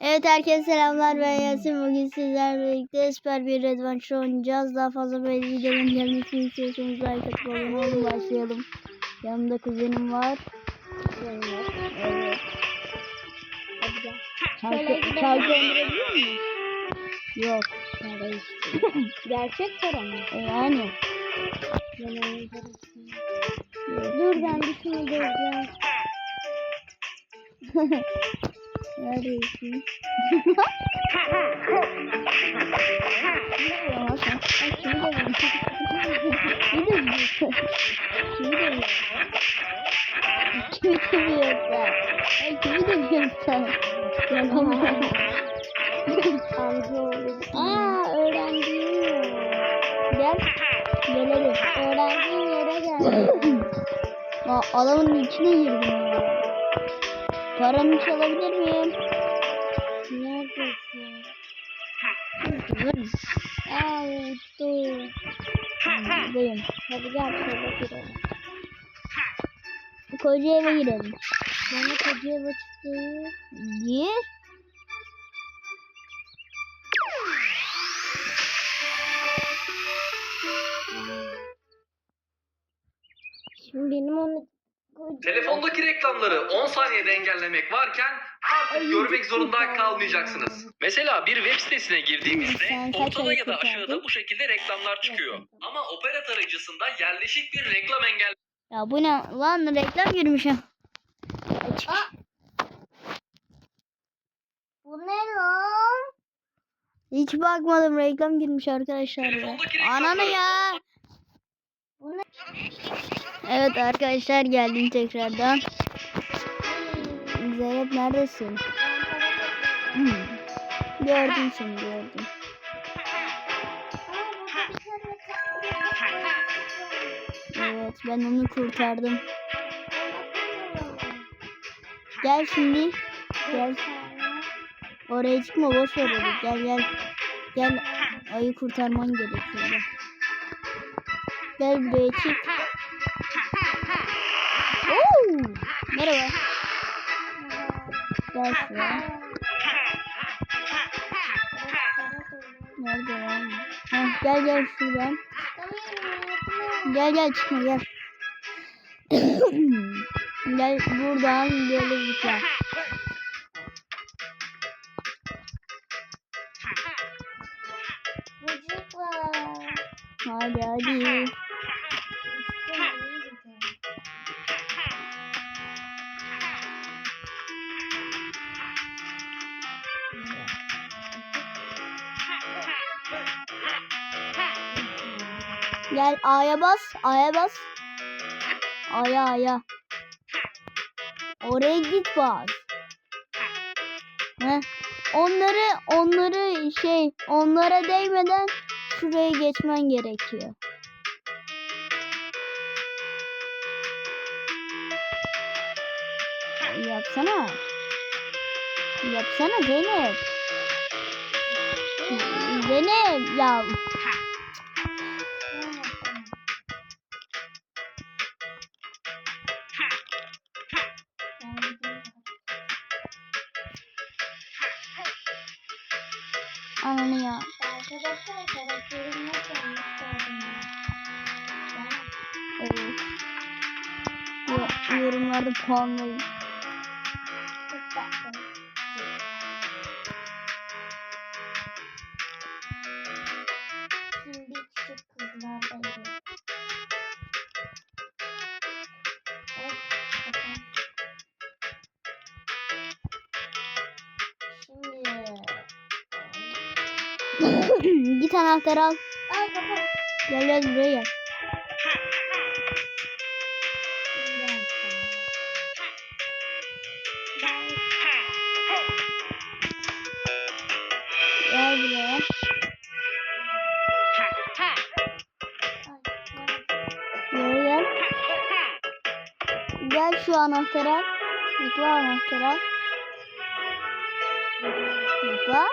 Evet herkese selamlar ben Yasin bugün sizlerle birlikte süper bir Adventure oynayacağız. Daha fazla böyle videoların gelmesini istiyorsanız like atıp abone olun başlayalım. Yanımda kuzenim var. Kuzenim var. Evet. Hadi gel. Gidelim. çarkı öldürebiliyor muyuz? Yok. Para işte. Gerçek para mı? E, Yani. Dur ben bir şunu göreceğim. Neredesin? Kimi sen? Ay kimi dövüyorsun sen? Yalan. Aa öğrendiğim. Gel. Gelelim. Öğrendiğim yere geldim. Aa, adamın içine girdim ya. Paranı çalabilir miyim? Neredesin? Dur. Aa uçtu. Buradayım. Hadi gel şöyle girelim. Koca eve girelim. Bana koca eve çıktı. Gir. Şimdi benim onu Telefondaki reklamları 10 saniyede engellemek varken artık görmek zorunda kalmayacaksınız. Mesela bir web sitesine girdiğimizde ortada ya da aşağıda bu şekilde reklamlar çıkıyor. Ama opera tarayıcısında yerleşik bir reklam engel Ya bu ne lan reklam girmiş ha. Açık. Bu ne lan? Hiç bakmadım reklam girmiş arkadaşlar ya. Telefondaki Ananı ya. Evet arkadaşlar geldim tekrardan. Zeynep neredesin? Hmm. Gördüm seni gördüm. Evet ben onu kurtardım. Gel şimdi. Gel. Oraya çıkma boş ver. Gel gel. Gel ayı kurtarman gerekiyor. Gel, buraya çık. Oo! Merhaba. Gel şuraya. Nerede lan? Heh, gel gel şuradan. Gel gel çıkma gel. gel buradan böyle zıpla. A'ya bas. A'ya bas. A'ya A'ya. Oraya git bas. Heh. Onları onları şey onlara değmeden şuraya geçmen gerekiyor. Yapsana. Yapsana Zeynep. Zeynep ya. Tatlı. Şimdi küçük kızlar. Şimdi Git anahtarı al. Ay kafam. Gel gel buraya Anahtara. al. Zıpla al. Zıpla.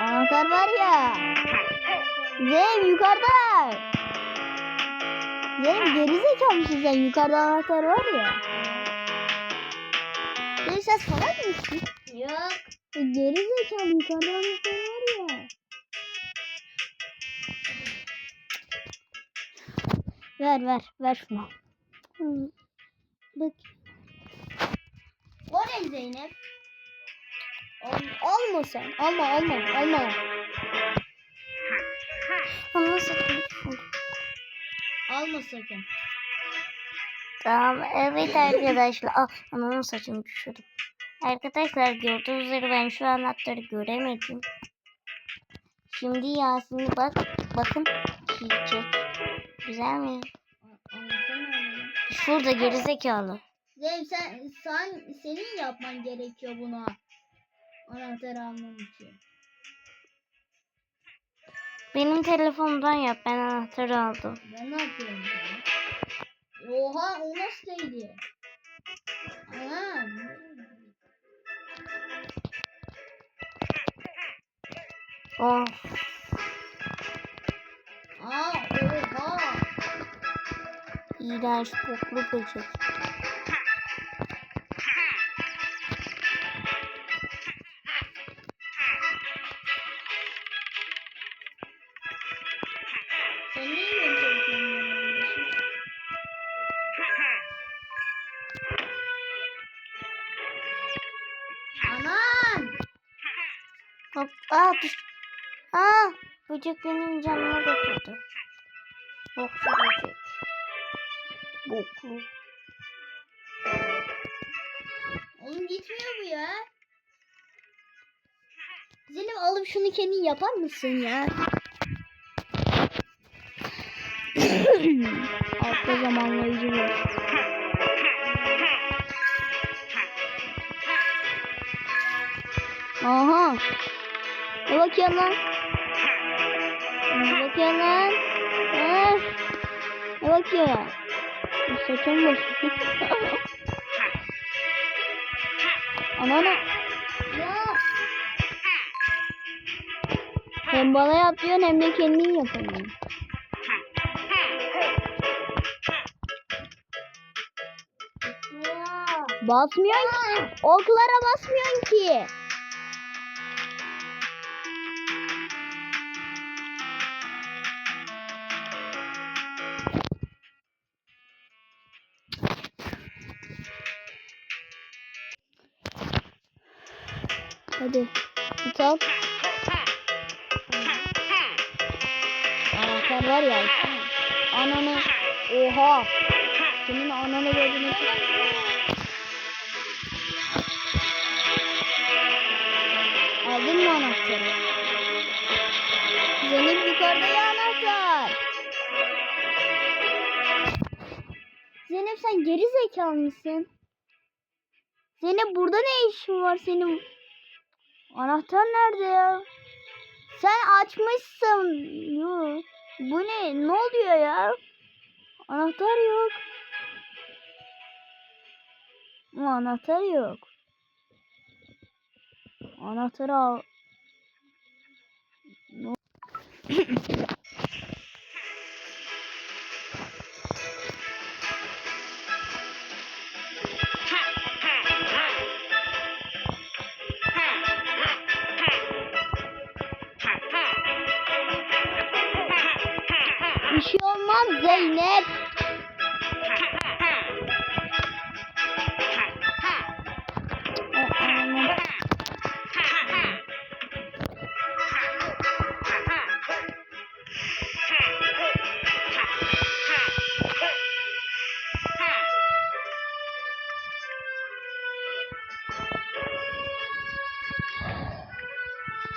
Anahtar var ya. Zeynep yukarıda. Zeynep geri zekalı mısın sen? Yukarıda anahtar var ya. Bir ses falan mı içtin? Yok. E, geri zekalı yukarıda anahtar var ya. Ver ver ver şunu. Hı. Bak. O ne Zeynep? Al, alma sen. Alma alma alma. Ama sakın. Alma sakın. Tamam evet arkadaşlar. Ah ananın saçını düşürdüm. Arkadaşlar gördüğünüz üzere ben şu anahtarı göremedim. Şimdi Yasin'i bak. Bakın. Çiçek. Güzel mi? Şurada gerizekalı. Zeynep sen, sen, senin yapman gerekiyor buna. Anahtarı almam için. Benim telefonumdan yap. Ben anahtarı aldım. Ben ne yapıyorum ya? Oha o nasıl değdi? Aa, Oh. İğrenç boklu böcek. Aman! Hop. Aa düş. Aa. Böcek benim canıma Zeynep alıp şunu kendin yapar mısın ya? Altta zamanlayıcı var. Aha. Ne bakıyorsun lan? Ne bakıyorsun lan? Ha? Ne bakıyor? Saçım boş. Anana. Hem bana yap diyorsun hem de kendin yapamıyorsun. ya. Basmıyorsun ki. Oklara basmıyorsun ki. Hadi. Tutal. Var ya. Ananı. Oha. Senin ananı gördüğünü. Aldın mı anahtarı? Zeynep yukarıda ya anahtar. Zeynep sen geri zekalı mısın? Zeynep burada ne işin var senin? Anahtar nerede ya? Sen açmışsın. Yok. Bu ne? Ne oluyor ya? Anahtar yok. Ama anahtar yok. Anahtarı al.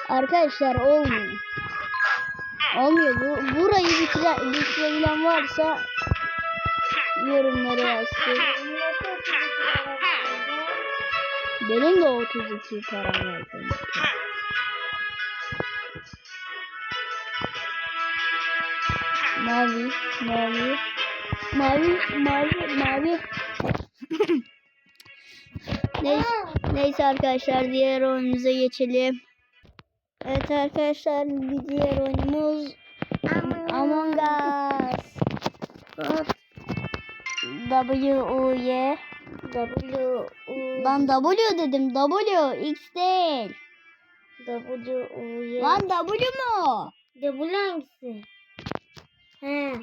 Arkadaşlar olmuyor. Olmuyor. Bu, burayı bitire, bitirebilen varsa yorumlara yazsın. Benim de 32 param var. Mavi, mavi, mavi, mavi, mavi. neyse, neyse arkadaşlar diğer oyunumuza geçelim. Evet arkadaşlar bir diğer oyunumuz Among Us. W U Y W U Lan W dedim. W. X değil. W U Y. Lan W mu? W hangisi? He.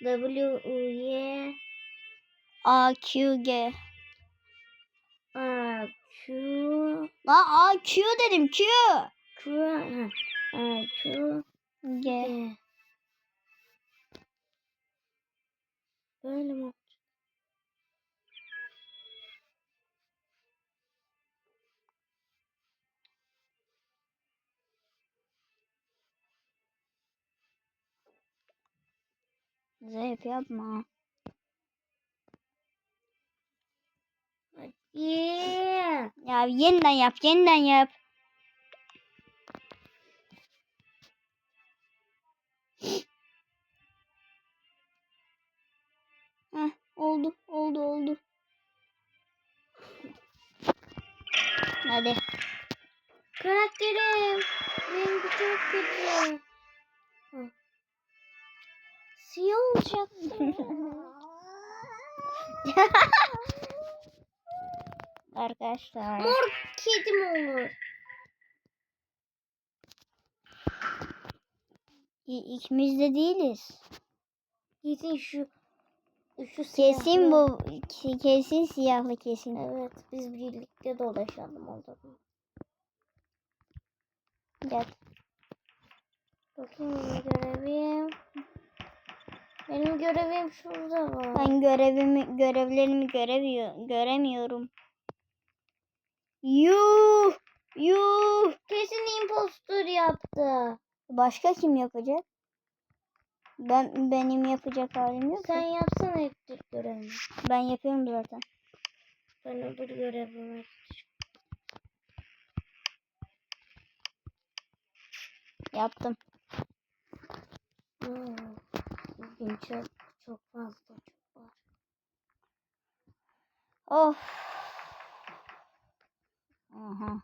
W U Y A Q G. A Q Lan A Q dedim Q. Q. A Q. G. Böyle mi? Zayıf yapma. Yeah. Ya yeniden yap, yeniden yap. Heh, oldu, oldu, oldu. Hadi. Karakterim. Rengi çok kötü. Hı. Siyah olacaktı. Arkadaşlar. Mor kedi mi olur? İkimiz de değiliz. Kesin şu şu Kesin siyahlı. bu ke- kesin siyahlı kesin. Evet biz birlikte dolaşalım o zaman. Gel. Bakayım görevim. Benim görevim şurada var. Ben görevimi görevlerimi göremiyor, göremiyorum. Yuh! Yuh! Kesin impostor yaptı. Başka kim yapacak? Ben benim yapacak halim yok. Sen yapsana elektrik görevini. Ben yapıyorum zaten. Ben öbür görevimi. Yaptım. Hmm. Bugün çok, çok fazla çok var. Of. Aha.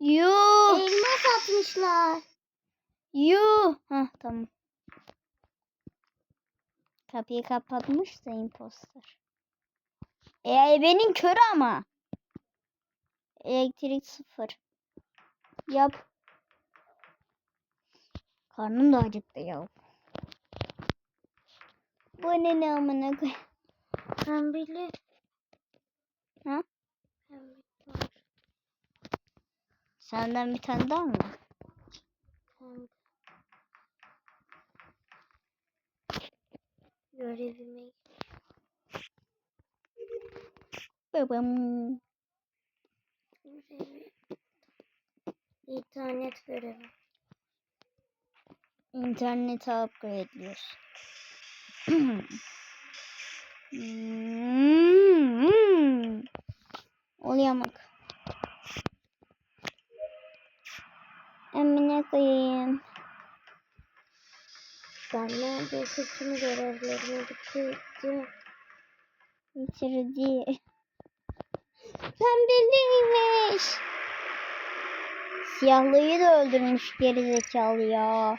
Yuh! Elmas atmışlar. Yuh! Hah tamam. Kapıyı kapatmış da imposter. E benim kör ama. Elektrik sıfır. Yap. Karnım da acıktı ya. Bu ne ne amına koy. Pembeli. Ha? Pembeli var. Senden bir tane daha mı? Pembe. Görevime Babam. görevi. İnternet görevi. İnterneti upgrade'liyoruz. Hmm. Olayamak. Emine koyayım. Ben neredeyse tüm görevlerimi bitirdim. Bitirdi. Pembeliymiş. Siyahlıyı da öldürmüş gerizekalı ya.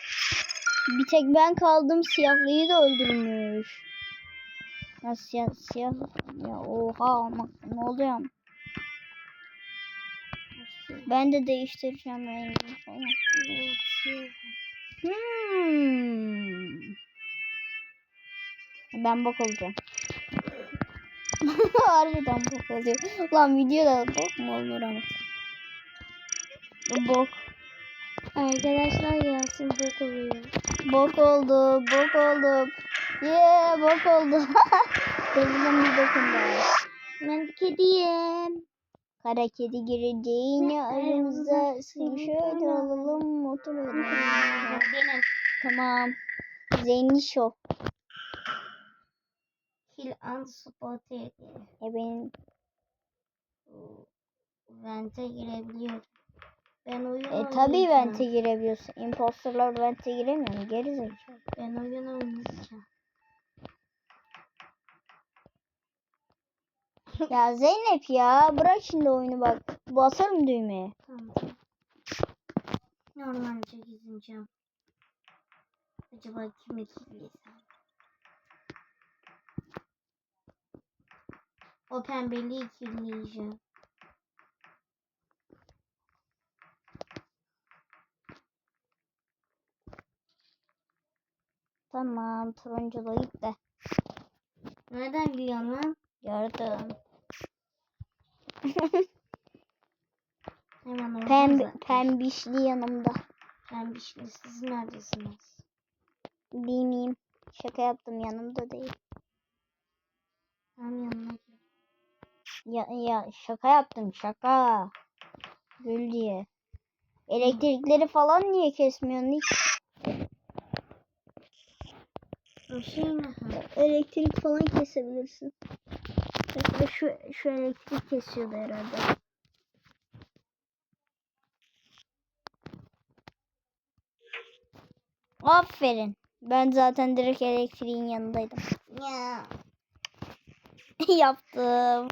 Bir tek ben kaldım siyahlıyı da öldürmüş. Ya siyah, siyah ya oha ama ne oluyor? Ben de değiştireceğim rengini falan. Hmm. Ben bok olacağım. Harbiden bok oluyor. Lan videoda bok mu olur ama? Bok. Arkadaşlar gelsin bok oluyor. Bok oldu. Bok olduk. Yeah bok oldu. Benim bir bokum var. Ben kediyim. Kara kedi gireceğine aramızda seni şöyle alalım oturalım. Benim. Tamam. Zeyni Show. Kill unspotted. E benim Vente girebiliyorum. Ben oyun E tabi vente girebiliyorsun. Imposterlar vente giremiyor mu? Geri zekalı. Ben oyun oynayacağım. Ya Zeynep ya bırak şimdi oyunu bak. Basarım düğmeye. Tamam. Normalce gideceğim. Acaba kimi kiliysem? O pembeliği kirleyeceğim. Tamam turunculu gitti. Nereden biliyorsun lan? Gördüm. Hemen Pembe, pembişli yanımda. Pembişli siz neredesiniz? Bilmeyeyim. Şaka yaptım yanımda değil. Tam yanına gel. Ya, ya şaka yaptım şaka. Gül diye. Elektrikleri falan niye kesmiyorsun hiç? Şey? Elektrik falan kesebilirsin. Mesela şu, şu elektrik kesiyordu herhalde. Aferin. Ben zaten direkt elektriğin yanındaydım. Ya. Yaptım.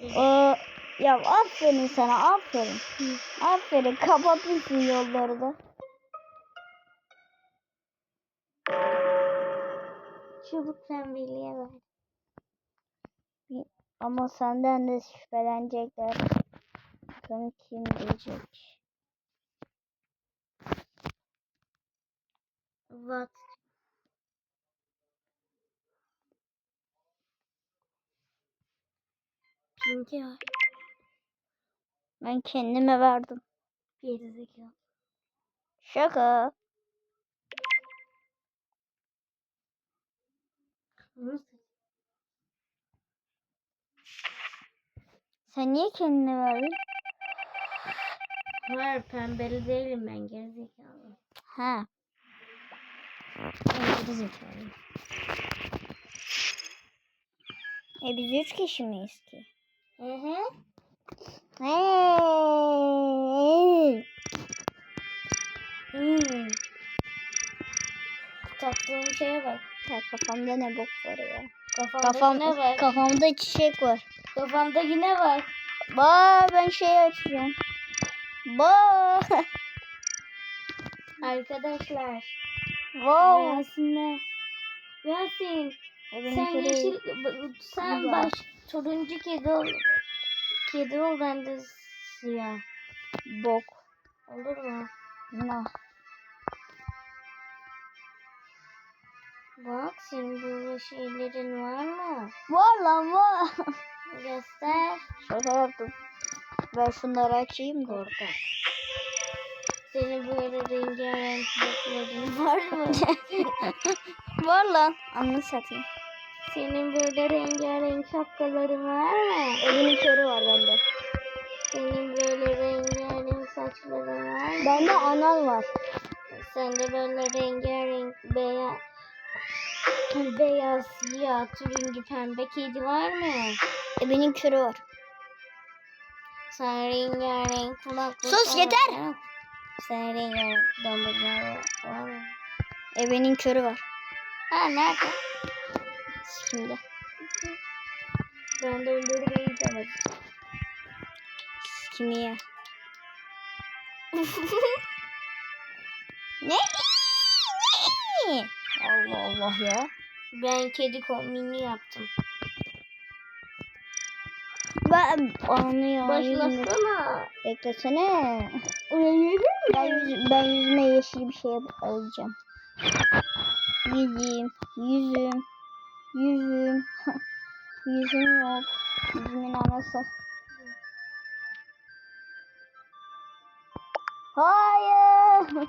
Ee, ya aferin sana aferin. Aferin kapatmışsın yolları da. Çubuk pembeliğe ver. Ama senden de şüphelenecekler. Bakalım kim diyecek. What? Pinki var. Ben kendime verdim. Gerizekalı. Şaka. Sen niye kendine verdin? Hayır pembeli değilim ben gerizekalı. Ha. Ben gerizekalı. E biz üç kişi miyiz ki? Hı hı. Hey. Hmm. Taktığım şeye bak. Ya kafamda ne bok var ya. Kafamda Kafam, yine var. kafamda çiçek var. Kafamda yine var. Ba ben şey açacağım. Ba. Arkadaşlar. wow. Yasin'le. Yasin. E, benim Sen yeşil, sen Güzel. baş, turuncu kedi ol. Kedi ol ben de siyah. Bok. Olur mu? Nah. Bak senin böyle şeylerin var mı? Var lan var. Göster. Şaka yaptım. Ben şunları açayım da. Orada. Senin böyle rengarenk botların var mı? var lan. Anını satayım. Senin böyle rengarenk şapkaların var mı? Evinin körü var bende. Senin böyle rengarenk saçların var mı? Bende anal var. Sende böyle rengarenk beyaz beyaz, siyah, turuncu, pembe kedi var mı? Evinin körü var. Sen rengarenk kulaklık Sus, yeter! Sen rengarenk dondurma var mı? Evinin körü var. Ha nerede? Şimdi. Ben dondurma yiyeceğim. Kimi ya? ne? Ne? Allah ya. Ben kedi kombini yaptım. Ben anlıyor. Başlasana. Beklesene. Ben, yüz, ben yüzüme yeşil bir şey alacağım. Yüzüm, yüzüm, yüzüm. yüzüm yok. Yüzümün anası. Hayır.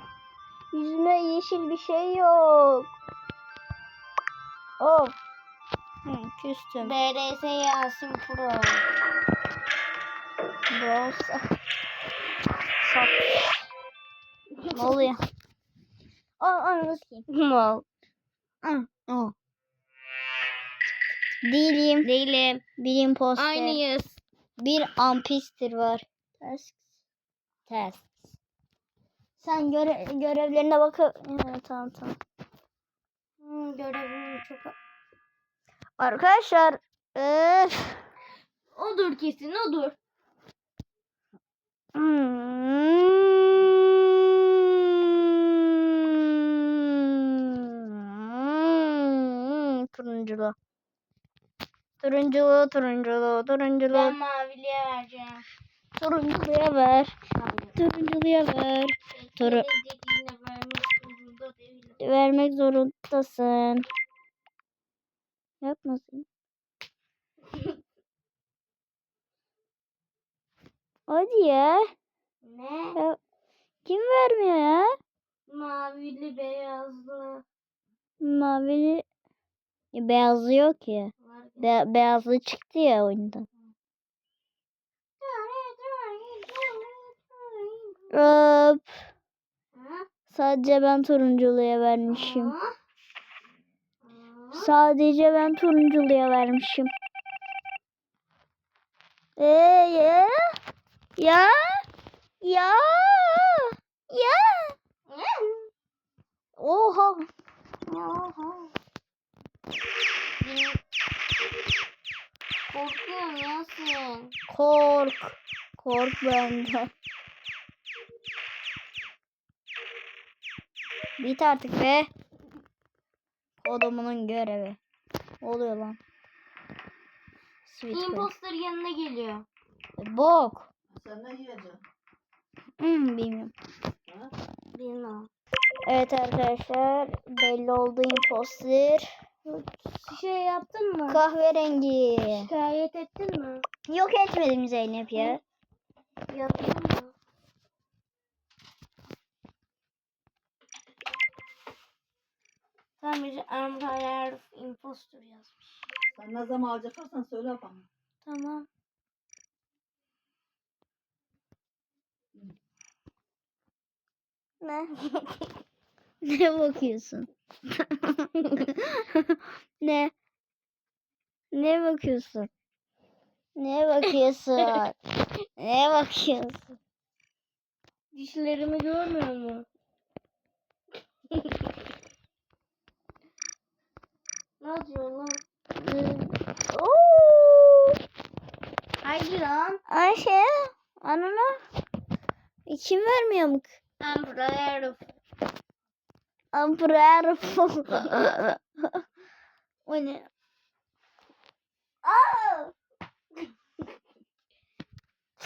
Yüzüme yeşil bir şey yok. Of. Hı, küstüm. BRS Yasin Pro. Bros. Sat. ne oluyor? Aa, ananı sikeyim. Mal. Aa. Değilim. Değilim. Bir imposter. Aynıyız. Bir ampistir var. Ters. Ters. Sen göre görevlerine bakıp... Ha, tamam tamam. Hmm, görevim çok Arkadaşlar. Öf. Odur kesin odur. Hmm. Turunculu. Turunculu, turunculu, turunculu. Ben maviliye vereceğim. Turunculuya ver. Turunculuya ver. Turu vermek zorundasın. Yapmasın. Hadi ya. Ne? ya. Kim vermiyor ya? Mavili beyazlı. Mavili Ya beyazlı yok ya. Be- beyazlı çıktı ya oyundan. Öp. Sadece ben turunculuya vermişim. Sadece ben turunculuya vermişim. Ee ya? Ya? Ya? Ya? Oha. Korkuyorum Yasin. Kork. Kork benden. Bit artık be. Kodumunun görevi. Oluyor lan? Koy. Imposter yanına geliyor. Bok. Sen ne yiyeceksin? Hmm, bilmiyorum. Ha? Bilmem. Evet arkadaşlar belli oldu imposter. Şey yaptın mı? Kahverengi. Şikayet ettin mi? Yok etmedim Zeynep ya. Yaptın mı? Tam bir Empire Imposter yazmış. Sen ne zaman alacaksan söyle bana. Tamam. Ne? ne bakıyorsun? ne? Ne bakıyorsun? Ne bakıyorsun? ne bakıyorsun? Dişlerimi görmüyor mu? Ne yapıyor lan? Oo! Haydi lan. Ayşe, anana. Kim vermiyor mu? Empire Amprer. o ne? Aa!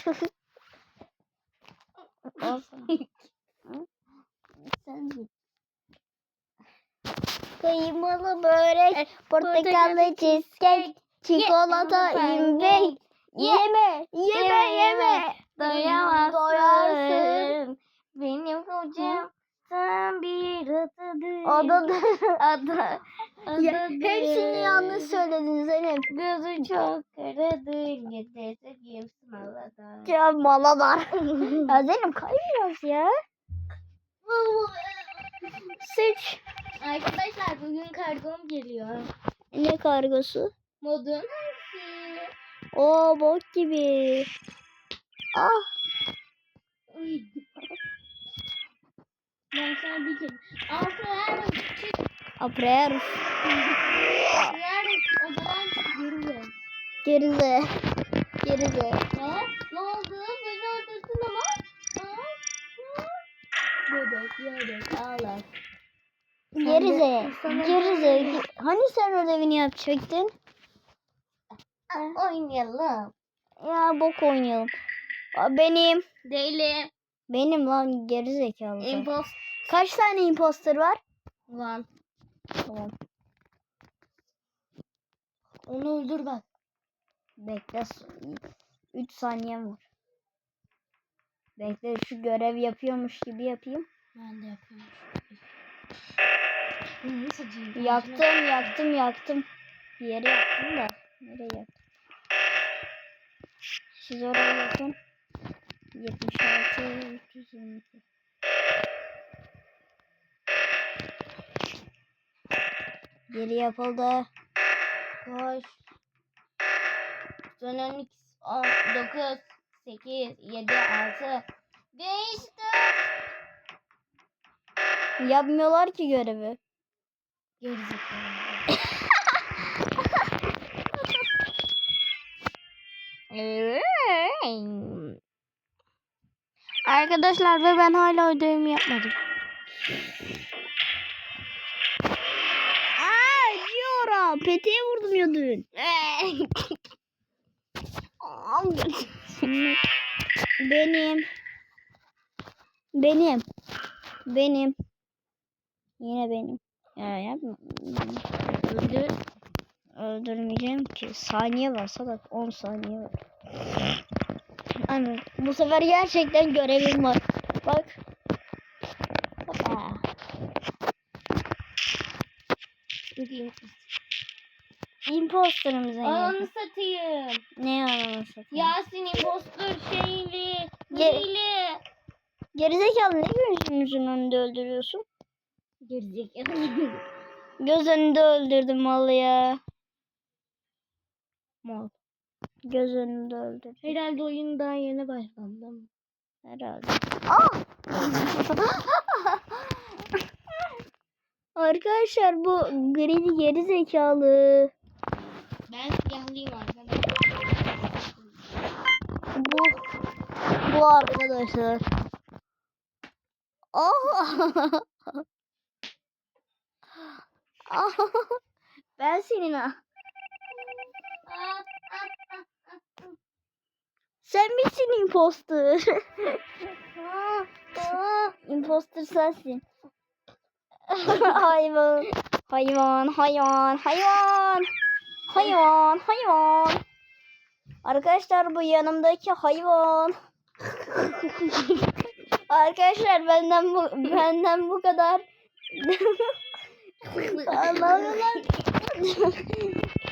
Olsun. Sen git. Kıymalı börek, portakallı cheesecake, çikolata, imbek. Yeme, yeme, yeme. Doyamazsın. Doyarsın. Benim kocam sen bir atıdır. Adadır. Ada. Ya, hepsini yanlış söyledin Zeynep. Gözü çok karadır. Gidesi kimsin Allah'tan. Ya malalar. ya Zeynep kay biraz ya. Seç. Arkadaşlar bugün kargom geliyor. Ne kargosu? Modun hangisi? Oo bok gibi. Ah. Ben sana bir kere. Çık. Aper. Yarın odadan yürü. Gerize. Gerize. Ha? Ne oldu? Beni öldürdün ama. Bebek bebek ağlar. Gerize. Gerize. Hani sen ödevini yapacaktın? Oynayalım. Ya bok oynayalım. Aa, Benim. Değilim. Benim lan gerizekalı. sen. Impost. Kaç tane imposter var? Lan. Tamam. Onu öldür bak. Bekle. 3 saniyem var. Bekle şu görev yapıyormuş gibi yapayım. Ben de yapıyorum. Yaktım, yaktım, yaktım. Bir yere yaktım da. Nereye yaktım? Siz oraya yakın. 76, 322. Geri yapıldı. Koş. Son 12, 9, 8, 7, 6, 5, 4. Yapmıyorlar ki görevi. Gerizekalı. Arkadaşlar ve ben hala ödevimi yapmadım. Aa, acıyorum. Peteğe vurdum ya dün. benim. Benim. Benim. Yine benim. Ya yapma. Öldür. Öldürmeyeceğim ki. Saniye var salak. 10 saniye var. Hani bu sefer gerçekten görevim var. Bak. Hoppa. Imposter'ım Zeynep. Ananı satayım. Ne ananı satayım? Yasin impostor şeyli. Ge- Griyle. Gerizekalı ne gözümüzün önünde öldürüyorsun? Gerizekalı. Göz önünde öldürdüm malı ya. Mal. Göz önünde öldürdüm. Herhalde oyun daha yeni başlandı. Herhalde. Aa! Arkadaşlar bu gridi geri zekalı. Ben siyahlıyım arkadaşlar. Bu bu arkadaşlar. Aa! Ben senin ha. Sen misin imposter? imposter sensin. hayvan. Hayvan, hayvan, hayvan. Hayvan, hayvan. Arkadaşlar bu yanımdaki hayvan. Arkadaşlar benden bu benden bu kadar. Allah'ım.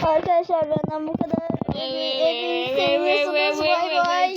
Arkadaşlar benden bu kadar. Hepinizi seviyorsunuz. Bay bay.